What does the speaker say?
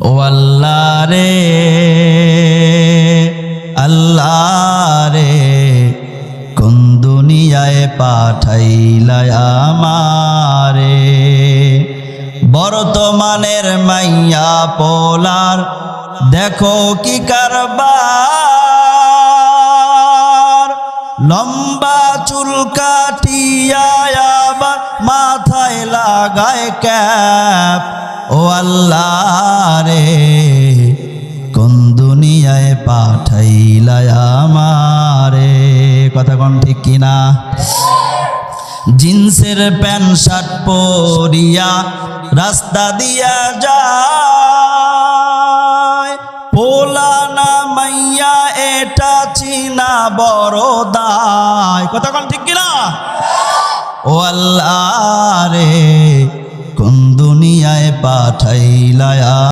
ও আল্লাহ রে আল্লাহ রে, কোন দুনিয়ায় পাঠাইলাই আমারে? বর্তমানের মাইয়া পোলার, দেখো কি কারবার। লম্বা চুল কাটিয়া মাথায় লাগায় ক্যাপ। ও আল্লাহ রে কোন দুনিয়ায় পাঠাইলাই আমারে? কথা কোন ঠিক কিনা? জিন্সের প্যান্ট, শার্ট পরিয়া রাস্তা দিয়া যায়। পোলা না মাইয়া, এটা চিনা বড় দায়। কথা কোন ঠিক কিনা? ও আল্লাহ রে, কোন দুনিয়ায় পাঠাইলায়া